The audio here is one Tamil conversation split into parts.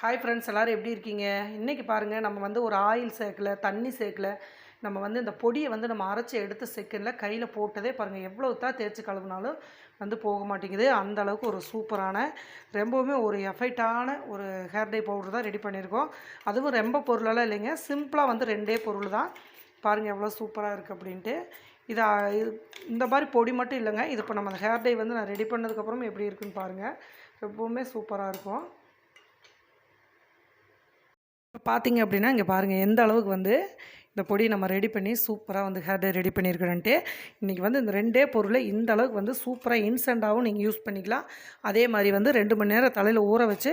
ஹாய் ஃப்ரெண்ட்ஸ் எல்லோரும் எப்படி இருக்கீங்க? இன்றைக்கி பாருங்கள் நம்ம வந்து ஒரு ஆயில் சேர்க்கல தண்ணி சேர்க்கல. நம்ம வந்து இந்த பொடியை வந்து நம்ம அரைச்சி எடுத்து செகண்டில் கையில் போட்டதே பாருங்கள் எவ்வளோ தான் தேய்ச்சி கழுவினாலும் வந்து போக மாட்டேங்குது. அந்த அளவுக்கு ஒரு சூப்பரான ரொம்பவுமே ஒரு எஃபெக்டான ஒரு ஹேர் டை பவுடர் தான் ரெடி பண்ணியிருக்கோம். அதுவும் ரொம்ப பொருளெல்லாம் இல்லைங்க சிம்பிளாக வந்து ரெண்டே பொருள் தான். பாருங்கள் எவ்வளோ சூப்பராக இருக்குது அப்படின்ட்டு. இதை இந்த மாதிரி பொடி மட்டும் இல்லைங்க இது இப்போ நம்ம அந்த ஹேர் டை வந்து நான் ரெடி பண்ணதுக்கப்புறம் எப்படி இருக்குன்னு பாருங்கள் ரொம்பவுமே சூப்பராக இருக்கும். இப்போ பார்த்தீங்க அப்படின்னா இங்கே பாருங்கள் எந்த அளவுக்கு வந்து இந்த பொடி நம்ம ரெடி பண்ணி சூப்பராக வந்து ஹேர் டே ரெடி பண்ணியிருக்கிறேன்ட்டு இன்றைக்கி வந்து இந்த ரெண்டே பொருளை இந்த அளவுக்கு வந்து சூப்பராக இன்ஸ்டண்ட்டாகவும் நீங்கள் யூஸ் பண்ணிக்கலாம். அதே மாதிரி வந்து ரெண்டு மணி நேரம் தலையில் ஊற வச்சு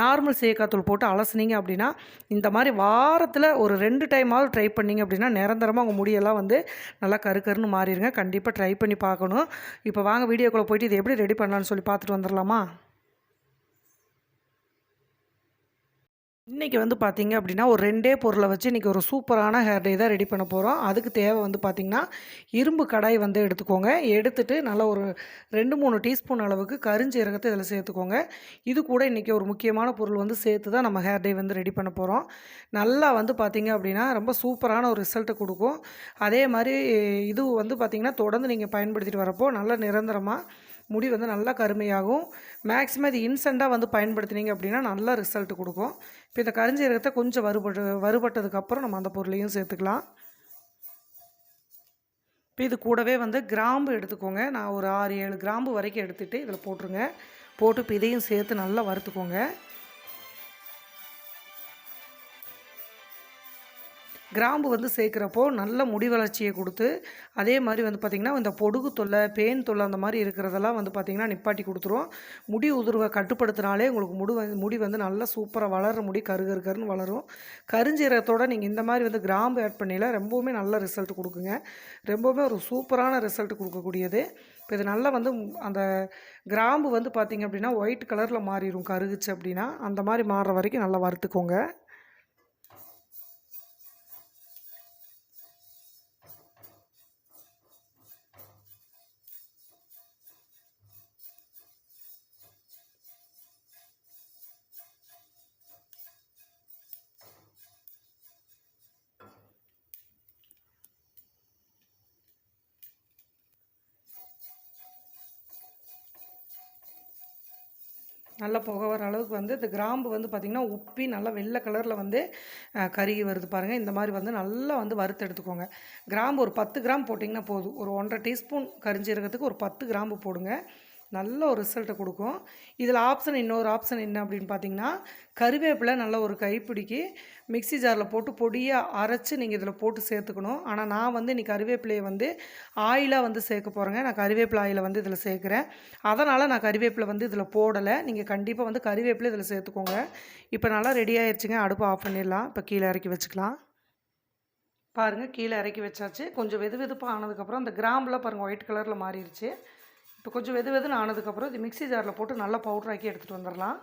நார்மல் சேக்காத்தூள் போட்டு அலசுனீங்க அப்படின்னா இந்த மாதிரி வாரத்தில் ஒரு ரெண்டு டைமாவது ட்ரை பண்ணிங்க அப்படின்னா நிரந்தரமாக உங்கள் முடியெல்லாம் வந்து நல்லா கரு கருன்னு மாறிடுங்க. கண்டிப்பாக ட்ரை பண்ணி பார்க்கணும். இப்போ வாங்க வீடியோக்குள்ளே போயிட்டு இது எப்படி ரெடி பண்ணலான்னு சொல்லி பார்த்துட்டு வந்துடலாமா? இன்றைக்கி வந்து பார்த்திங்க அப்படின்னா ஒரு ரெண்டே பொருளை வச்சு இன்றைக்கி ஒரு சூப்பரான ஹேர் டே தான் ரெடி பண்ண போகிறோம் அதுக்கு தேவை வந்து பார்த்திங்கன்னா இரும்பு கடாய் வந்து எடுத்துக்கோங்க. எடுத்துகிட்டு நல்லா ஒரு ரெண்டு மூணு டீஸ்பூன் அளவுக்கு கருஞ்சீரகத்தை இதில் சேர்த்துக்கோங்க. இது கூட இன்றைக்கி ஒரு முக்கியமான பொருள் வந்து சேர்த்து தான் நம்ம ஹேர் டே வந்து ரெடி பண்ண போகிறோம் நல்லா வந்து பார்த்திங்க அப்படின்னா ரொம்ப சூப்பரான ஒரு ரிசல்ட்டை கொடுக்கும். அதே மாதிரி இது வந்து பார்த்திங்கன்னா தொடர்ந்து நீங்கள் பயன்படுத்திட்டு வரப்போ நல்லா நிரந்தரமாக முடி வந்து நல்லா கருமையாகும். மேக்ஸிமம் இது இன்சென்ட்டாக வந்து பயன்படுத்தினீங்க அப்படின்னா நல்ல ரிசல்ட் கொடுக்கும். இப்போ இந்த கரிஞ்சீரகத்தை கொஞ்சம் வறுபட்டு வறுபட்டதுக்கப்புறம் நம்ம அந்த பொருளையும் சேர்த்துக்கலாம். இப்போ இது கூடவே வந்து கிராம்பு எடுத்துக்கோங்க. நான் ஒரு ஆறு ஏழு கிராம்பு வரைக்கும் எடுத்துகிட்டு இதில் போட்டுருங்க. போட்டு இப்போ இதையும் சேர்த்து நல்லா வறுத்துக்கோங்க. கிராம்பு வந்து சேர்க்குறப்போ நல்ல முடி வளர்ச்சியை கொடுத்து அதே மாதிரி வந்து பார்த்திங்கன்னா இந்த பொடுகு தொல்லை பேன் தொல்லை அந்த மாதிரி இருக்கிறதெல்லாம் வந்து பார்த்திங்கன்னா நிப்பாட்டி கொடுத்துரும் முடி உதிர்வை கட்டுப்படுத்தினாலே உங்களுக்கு முடி வந்து முடி வந்து நல்லா சூப்பராக வளர்கிற முடி கரு கருன்னு வளரும். கருஞ்சீரகத்தோடு நீங்கள் இந்த மாதிரி வந்து கிராம்பு ஆட் பண்ணியில் ரொம்பவுமே நல்ல ரிசல்ட் கொடுக்குங்க. ரொம்பவுமே ஒரு சூப்பரான ரிசல்ட் கொடுக்கக்கூடியது. இப்போ இது நல்லா வந்து அந்த கிராம்பு வந்து பார்த்திங்க அப்படின்னா ஒயிட் கலரில் மாறிடும் கருகுச்சு அப்படின்னா அந்த மாதிரி மாறுற வரைக்கும் நல்லா வறுத்துக்கோங்க. நல்லா புகை வர அளவுக்கு வந்து இந்த கிராம்பு வந்து பார்த்திங்கன்னா உப்பி நல்லா வெள்ளை கலரில் வந்து கருகி வருது பாருங்கள் இந்த மாதிரி வந்து நல்லா வந்து வறுத்து எடுத்துக்கோங்க. கிராம்பு ஒரு பத்து கிராம் போட்டிங்கன்னா போதும். ஒரு ஒன்றரை டீஸ்பூன் கரிஞ்சீரகத்துக்கு ஒரு பத்து கிராம்பு போடுங்க. நல்ல ஒரு ரிசல்ட்டை கொடுக்கும். இதில் ஆப்ஷன் இன்னொரு ஆப்ஷன் என்ன அப்படின்னு பார்த்தீங்கன்னா கருவேப்பிலை நல்ல ஒரு கைப்பிடிக்கு மிக்சி ஜாரில் போட்டு பொடியாக அரைச்சி நீங்கள் இதில் போட்டு சேர்த்துக்கணும். ஆனால் நான் வந்து இன்றைக்கி கருவேப்பிலையை வந்து ஆயிலாக வந்து சேர்க்க போகிறேங்க நான் கருவேப்பிலை ஆயிலை வந்து இதில் சேர்க்குறேன். அதனால் நான் கருவேப்பிலை வந்து இதில் போடலை. நீங்கள் கண்டிப்பாக வந்து கருவேப்பிலை இதில் சேர்த்துக்கோங்க. இப்போ நல்லா ரெடி ஆயிடுச்சுங்க அடுப்பு ஆஃப் பண்ணிடலாம். இப்போ கீழே இறக்கி வச்சுக்கலாம். பாருங்கள் கீழே இறக்கி வச்சாச்சு. கொஞ்சம் வெது வெதுப்பாக ஆனதுக்கப்புறம் அந்த கிராம்பெலாம் பாருங்கள் ஒயிட் கலரில் மாறிடுச்சு. இப்போ கொஞ்சம் வெது வெதுன்னு ஆனதுக்கப்புறம் இது மிக்சி ஜாரில் போட்டு நல்லா பவுட்ராக்கி எடுத்துகிட்டு வந்துடலாம்.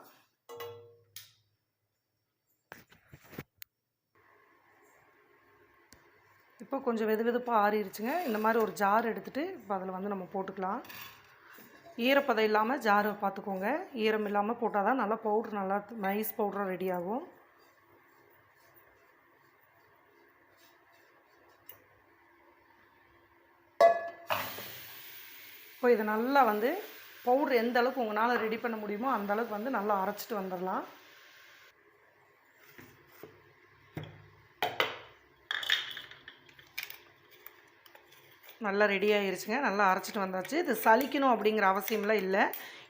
இப்போ கொஞ்சம் வெது வெதுப்பாக ஆறிடுச்சுங்க இந்த மாதிரி ஒரு ஜார் எடுத்துகிட்டு இப்போ அதில் வந்து நம்ம போட்டுக்கலாம். ஈரப்பதம் இல்லாமல் ஜாரை பார்த்துக்கோங்க. ஈரம் இல்லாமல் போட்டால் தான் நல்லா பவுட்ரு நல்லா நைஸ் பவுட்ராக ரெடி ஆகும். இப்போ இதை நல்லா வந்து பவுட்ரு எந்த அளவுக்கு உங்களால் ரெடி பண்ண முடியுமோ அந்த அளவுக்கு வந்து நல்லா அரைச்சிட்டு வந்துடலாம். நல்லா ரெடி ஆகிருச்சுங்க நல்லா அரைச்சிட்டு வந்தாச்சு. இது சலிக்கணும் அப்படிங்கிற அவசியம்லாம் இல்லை.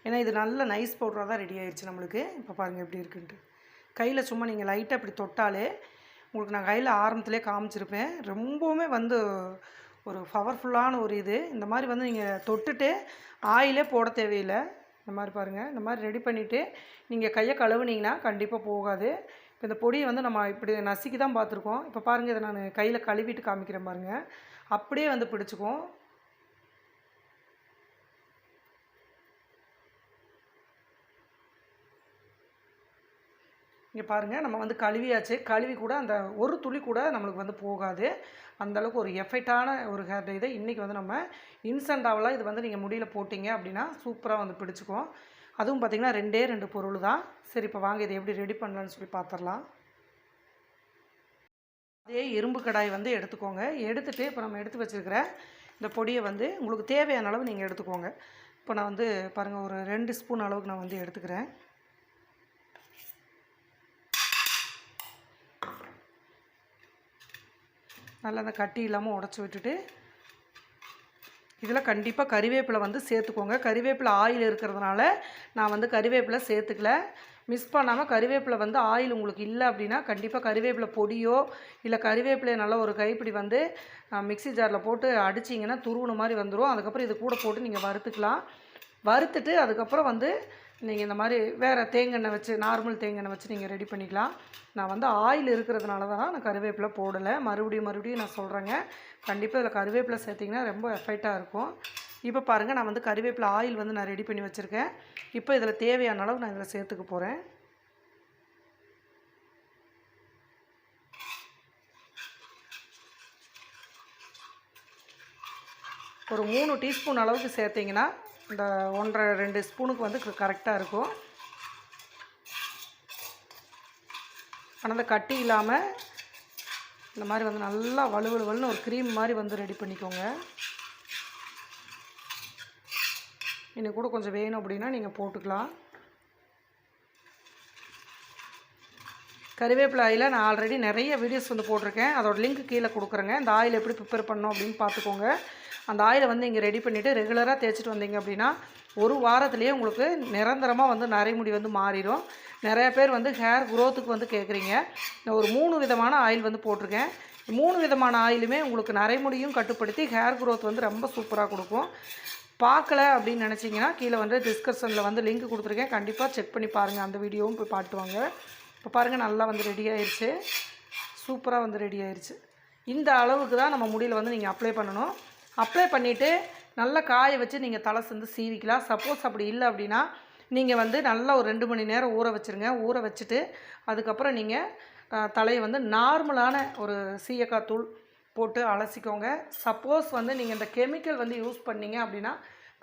ஏன்னா இது நல்ல நைஸ் பவுடராக தான் ரெடி ஆகிடுச்சு நம்மளுக்கு. இப்போ பாருங்கள் எப்படி இருக்குன்ட்டு. கையில் சும்மா நீங்கள் லைட்டாக இப்படி தொட்டாலே உங்களுக்கு நான் கையில் ஆரம்பத்துலேயே காமிச்சிருப்பேன். ரொம்பவுமே வந்து ஒரு பவர்ஃபுல்லான ஒரு இது. இந்த மாதிரி வந்து நீங்கள் தொட்டுட்டு ஆயிலே போட தேவையில்லை. இந்த மாதிரி பாருங்கள் இந்த மாதிரி ரெடி பண்ணிவிட்டு நீங்கள் கையை கழுவுனீங்கன்னா கண்டிப்பாக போகாது. இப்போ இந்த பொடியை வந்து நம்ம இப்படி நசுக்கி தான் பார்த்துருக்கோம். இப்போ பாருங்கள் இதை நான் கையில் கழுவிட்டு காமிக்கிறேன் பாருங்கள் அப்படியே வந்து பிடிச்சிக்கும். இங்கே பாருங்கள் நம்ம வந்து கழுவியாச்சு. கழுவி கூட அந்த ஒரு துளி கூட நம்மளுக்கு வந்து போகாது. அந்தளவுக்கு ஒரு எஃபெக்டான ஒரு ஹேர் டை இதை இன்றைக்கி வந்து நம்ம இன்ஸ்டண்ட்டாவெலாம் இது வந்து நீங்கள் முடியில் போட்டிங்க அப்படின்னா சூப்பராக வந்து பிடிச்சிக்கும். அதுவும் பார்த்திங்கன்னா ரெண்டே ரெண்டு பொருள் தான். சரி இப்போ வாங்க இதை எப்படி ரெடி பண்ணலான்னு சொல்லி பார்த்துடலாம் அதே இரும்பு கடாய் வந்து எடுத்துக்கோங்க. எடுத்துகிட்டு இப்போ நம்ம எடுத்து வச்சுருக்கிற இந்த பொடியை வந்து உங்களுக்கு தேவையான அளவு நீங்கள் எடுத்துக்கோங்க. இப்போ நான் வந்து பாருங்கள் ஒரு ரெண்டு ஸ்பூன் அளவுக்கு நான் வந்து எடுத்துக்கிறேன். நல்லா அந்த கட்டி இல்லாமல் உடச்சி விட்டுட்டு இதில் கண்டிப்பாக கறிவேப்பிலை வந்து சேர்த்துக்கோங்க. கறிவேப்பிலை ஆயில் இருக்கிறதுனால நான் வந்து கறிவேப்பிலை சேர்த்துக்கல. மிஸ் பண்ணாமல் கறிவேப்பிலை வந்து ஆயில் உங்களுக்கு இல்லை அப்படின்னா கண்டிப்பாக கறிவேப்பிலை பொடியோ இல்லை கறிவேப்பிலையை நல்லா ஒரு கைப்பிடி வந்து மிக்ஸி ஜாரில் போட்டு அடிச்சிங்கன்னா துருவுன மாதிரி வந்துடும் அதுக்கப்புறம் இது கூட போட்டு நீங்கள் வறுத்துக்கலாம். வறுத்துட்டு அதுக்கப்புறம் வந்து நீங்கள் இந்த மாதிரி வேறு தேங்காய் வச்சு நார்மல் தேங்காய் வச்சு நீங்கள் ரெடி பண்ணிக்கலாம். நான் வந்து ஆயில் இருக்கிறதுனால தான் நான் கருவேப்பிலை போடலை. மறுபடியும் மறுபடியும் நான் சொல்கிறேங்க கண்டிப்பாக இதில் கருவேப்பிலை சேர்த்திங்கன்னா ரொம்ப எஃபெக்டாக இருக்கும். இப்போ பாருங்கள் நான் வந்து கருவேப்பிலை ஆயில் வந்து நான் ரெடி பண்ணி வச்சுருக்கேன். இப்போ இதில் தேவையான அளவு நான் இதில் சேர்த்துக்க போகிறேன் ஒரு மூணு டீஸ்பூன் அளவுக்கு சேர்த்திங்கன்னா இந்த ஒன்றரை ரெண்டு ஸ்பூனுக்கு வந்து கரெக்டாக இருக்கும். ஆனால் அந்த கட்டி இல்லாமல் இந்த மாதிரி வந்து நல்லா வலுவலுவல்னு ஒரு க்ரீம் மாதிரி வந்து ரெடி பண்ணிக்கோங்க. இன்னும் கூட கொஞ்சம் வேணும் அப்படின்னா நீங்கள் போட்டுக்கலாம். கருவேப்பிலை ஆயில் நான் ஆல்ரெடி நிறைய வீடியோஸ் வந்து போட்டிருக்கேன். அதோட லிங்க் கீழே கொடுக்குறேங்க. இந்த ஆயில் எப்படி ப்ரிப்பேர் பண்ணோம் அப்படின்னு பார்த்துக்கோங்க. அந்த ஆயிலை வந்து இங்கே ரெடி பண்ணிவிட்டு ரெகுலராக தேய்ச்சிட்டு வந்தீங்க அப்படின்னா ஒரு வாரத்துலேயே உங்களுக்கு நிரந்தரமாக வந்து நரைமுடி வந்து மாறிடும். நிறைய பேர் வந்து ஹேர் குரோத்துக்கு வந்து கேட்குறீங்க நான் ஒரு மூணு விதமான ஆயில் வந்து போட்டிருக்கேன். மூணு விதமான ஆயிலுமே உங்களுக்கு நரைமுடியும் கட்டுப்படுத்தி ஹேர் குரோத் வந்து ரொம்ப சூப்பராக கொடுக்கும். பார்க்கல அப்படின்னு நினச்சிங்கன்னா கீழே வந்து டிஸ்கிரிப்ஷனில் வந்து லிங்க் கொடுத்துருக்கேன். கண்டிப்பாக செக் பண்ணி பாருங்கள் அந்த வீடியோவும் போய் பாட்டுவாங்க இப்போ பாருங்கள் நல்லா வந்து ரெடி ஆயிடுச்சு சூப்பராக வந்து ரெடி ஆயிடுச்சு இந்த அளவுக்கு தான் நம்ம முடியில் வந்து நீங்கள் அப்ளை பண்ணணும். அப்ளை பண்ணிவிட்டு நல்லா காய வச்சு நீங்கள் தலை சேர்ந்து சீவிக்கலாம். சப்போஸ் அப்படி இல்லை அப்படின்னா நீங்கள் வந்து நல்லா ஒரு ரெண்டு மணி நேரம் ஊற வச்சுருங்க. ஊற வச்சுட்டு அதுக்கப்புறம் நீங்கள் தலையை வந்து நார்மலான ஒரு சீயக்காய் தூள் போட்டு அலசிக்கோங்க. சப்போஸ் வந்து நீங்கள் இந்த கெமிக்கல் வந்து யூஸ் பண்ணீங்க அப்படின்னா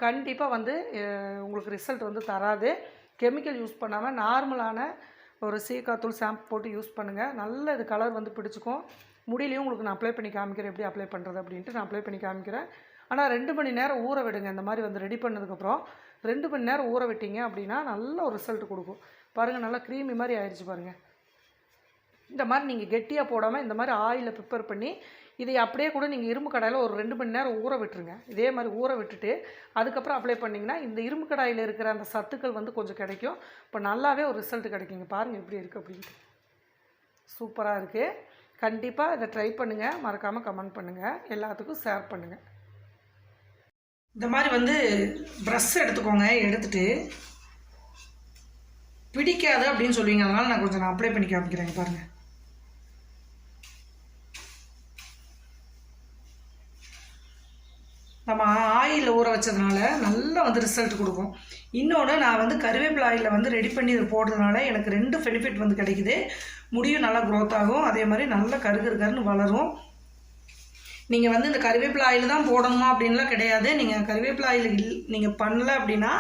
கண்டிப்பாக வந்து உங்களுக்கு ரிசல்ட் வந்து தராது. கெமிக்கல் யூஸ் பண்ணாமல் நார்மலான ஒரு சீக்காத்தூள் ஷாம்பு போட்டு யூஸ் பண்ணுங்கள் நல்ல இது கலர் வந்து பிடிச்சிக்கும். முடியலையும் உங்களுக்கு நான் அப்ளை பண்ணி காமிக்கிறேன் எப்படி அப்ளை பண்ணுறது அப்படின்ட்டு நான் அப்ளை பண்ணி காமிக்கிறேன். ஆனால் ரெண்டு மணி நேரம் ஊற விடுங்க. இந்த மாதிரி வந்து ரெடி பண்ணதுக்கப்புறம் ரெண்டு மணி நேரம் ஊற விட்டீங்க அப்படின்னா நல்ல ஒரு ரிசல்ட் கொடுக்கும். பாருங்கள் நல்லா க்ரீமி மாதிரி ஆயிடுச்சு பாருங்கள் இந்த மாதிரி நீங்கள் கெட்டியாக போடாமல் இந்த மாதிரி ஆயிலில் ப்ரிப்பேர் பண்ணி இதை அப்படியே கூட நீங்கள் இரும்பு கடாயில் ஒரு ரெண்டு மணி நேரம் ஊற விட்டுருங்க. இதே மாதிரி ஊற விட்டுட்டு அதுக்கப்புறம் அப்ளை பண்ணிங்கன்னா இந்த இரும்பு கடாயில் இருக்கிற அந்த சத்துக்கள் வந்து கொஞ்சம் கிடைக்கும். இப்போ நல்லாவே ஒரு ரிசல்ட் கிடைக்குங்க. பாருங்கள் எப்படி இருக்குது அப்படின்ட்டு. சூப்பராக இருக்குது கண்டிப்பாக இதை ட்ரை பண்ணுங்கள் மறக்காமல் கமெண்ட் பண்ணுங்கள் எல்லாத்துக்கும் ஷேர் பண்ணுங்கள் இந்த மாதிரி வந்து ப்ரஷ் எடுத்துக்கோங்க. எடுத்துகிட்டு பிடிக்காது அப்படின்னு சொல்லுவீங்க. அதனால் நான் கொஞ்சம் நான் அப்ளை பண்ணி காமிக்கிறேன். பாருங்கள் நம்ம ஆயிலில் ஊற வச்சதுனால நல்ல வந்து ரிசல்ட் கொடுக்கும். இன்னொன்று நான் வந்து கருவேப்பிலை ஆயில் வந்து ரெடி பண்ணி இதை போடுறதுனால எனக்கு ரெண்டு பெனிஃபிட் வந்து கிடைக்குது. முடியும் நல்லா க்ரோத் ஆகும். அதே மாதிரி நல்லா கருகருகருன்னு வளரும். நீங்கள் வந்து இந்த கருவேப்பிலை ஆயில் தான் போடணுமா அப்படின்லாம் கிடையாது. நீங்கள் கருவேப்பிலை ஆயில் இல் நீங்கள் பண்ணல அப்படின்னா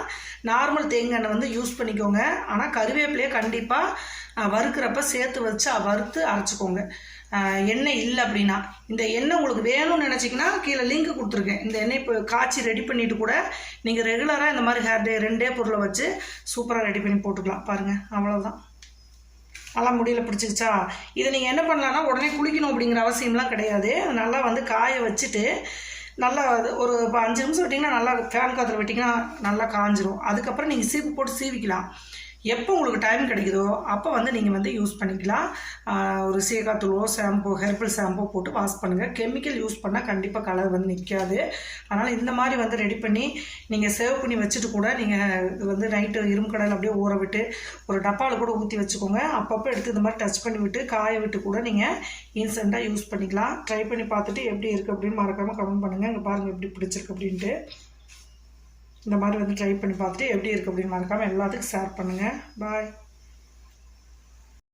நார்மல் தேங்காய் எண்ணெய் வந்து யூஸ் பண்ணிக்கோங்க. ஆனால் கருவேப்பிலையை கண்டிப்பாக வறுக்கிறப்ப சேர்த்து வச்சு வறுத்து அரைச்சிக்கோங்க. எண்ணெய் இல்லை அப்படின்னா இந்த எண்ணெய் உங்களுக்கு வேணும்னு நினச்சிங்கன்னா கீழே லிங்க் கொடுத்துருக்கேன். இந்த எண்ணெய் இப்போ காய்ச்சி ரெடி பண்ணிவிட்டு கூட நீங்கள் ரெகுலராக இந்த மாதிரி ஹேர் டே ரெண்டே பொருளை வச்சு சூப்பராக ரெடி பண்ணி போட்டுக்கலாம். பாருங்கள் அவ்வளோதான் நல்லா முடியல பிடிச்சிக்கிச்சா இதை நீங்கள் என்ன பண்ணலான்னா உடனே குளிக்கணும் அப்படிங்கிற அவசியம்லாம் கிடையாது. நல்லா வந்து காய வச்சுட்டு நல்லா ஒரு அஞ்சு நிமிஷம் விட்டிங்கன்னா நல்லா ஃபேன் காற்றுல விட்டிங்கன்னா நல்லா காஞ்சிரும். அதுக்கப்புறம் நீங்கள் சீப்பு போட்டு சீவிக்கலாம். எப்போ உங்களுக்கு டைம் கிடைக்குதோ அப்போ வந்து நீங்கள் வந்து யூஸ் பண்ணிக்கலாம். ஒரு சீகாத்தூளோ ஷாம்பு ஹெர்பல் ஷாம்போ போட்டு வாஷ் பண்ணுங்கள் கெமிக்கல் யூஸ் பண்ணால் கண்டிப்பாக கலர் வந்து நிற்காது அதனால் இந்த மாதிரி வந்து ரெடி பண்ணி நீங்கள் சேவ் பண்ணி வச்சுட்டு கூட நீங்கள் இது வந்து நைட்டு இரும்புக்கடல் அப்படியே ஊற விட்டு ஒரு டப்பாவில் கூட ஊற்றி வச்சுக்கோங்க. அப்பப்போ எடுத்து இந்த மாதிரி டச் பண்ணி விட்டு காய விட்டு கூட நீங்கள் இன்ஸ்டண்ட்டாக யூஸ் பண்ணிக்கலாம். ட்ரை பண்ணி பார்த்துட்டு எப்படி இருக்குது அப்படின்னு மறக்காமல் கமெண்ட் பண்ணுங்கள் இங்கே பாருங்கள் எப்படி பிடிச்சிருக்கு அப்படின்ட்டு. இந்த மாதிரி வந்து ட்ரை பண்ணி பார்த்துட்டு எப்படி இருக்குது அப்படின்னு மறக்காமல் எல்லாத்துக்கும் ஷேர் பண்ணுங்கள் பாய்